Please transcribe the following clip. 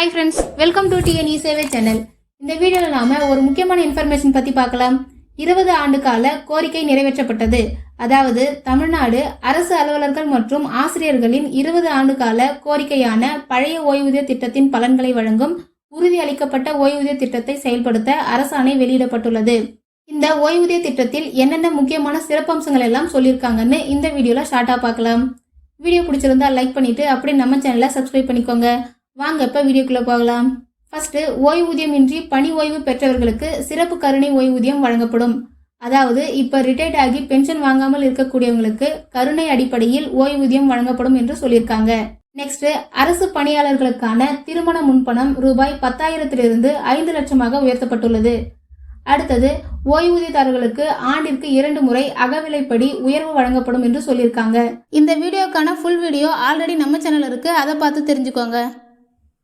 Hi friends welcome to T N E சேவை channel இந்த வீடியோவில் நாம ஒரு முக்கியமான இன்ஃபர்மேஷன் பற்றி பார்க்கலாம். இருபது ஆண்டு கால கோரிக்கை நிறைவேற்றப்பட்டது. அதாவது தமிழ்நாடு அரசு அலுவலர்கள் மற்றும் ஆசிரியர்களின் இருபது ஆண்டு கால கோரிக்கையான பழைய ஓய்வூதிய திட்டத்தின் பலன்களை வழங்கும் உறுதியளிக்கப்பட்ட ஓய்வூதிய திட்டத்தை செயல்படுத்த அரசாணை வெளியிடப்பட்டுள்ளது. இந்த ஓய்வூதிய திட்டத்தில் என்னென்ன முக்கியமான சிறப்பம்சங்கள் எல்லாம் சொல்லியிருக்காங்கன்னு இந்த வீடியோவில் ஷார்ட்டாக பார்க்கலாம். வீடியோ பிடிச்சிருந்தா லைக் பண்ணிவிட்டு அப்படியே நம்ம சேனலை சப்ஸ்கிரைப் பண்ணிக்கோங்க. வாங்க இப்போ வீடியோக்குள்ளே போகலாம். ஃபர்ஸ்ட் ஓய்வூதியம் இன்றி பணி ஓய்வு பெற்றவர்களுக்கு சிறப்பு கருணை ஓய்வூதியம் வழங்கப்படும். அதாவது இப்போ ரிட்டையர்ட் ஆகி பென்ஷன் வாங்காமல் இருக்கக்கூடியவங்களுக்கு கருணை அடிப்படையில் ஓய்வூதியம் வழங்கப்படும் என்று சொல்லியிருக்காங்க. நெக்ஸ்ட் அரசு பணியாளர்களுக்கான திருமண முன்பணம் ரூபாய் பத்தாயிரத்திலிருந்து ஐந்து லட்சமாக உயர்த்தப்பட்டுள்ளது. அடுத்தது ஓய்வூதியதாரர்களுக்கு ஆண்டிற்கு இரண்டு முறை அகவிலைப்படி உயர்வு வழங்கப்படும் என்று சொல்லியிருக்காங்க. இந்த வீடியோக்கான ஃபுல் வீடியோ ஆல்ரெடி நம்ம சேனல் இருக்கு. அதை பார்த்து தெரிஞ்சுக்கோங்க.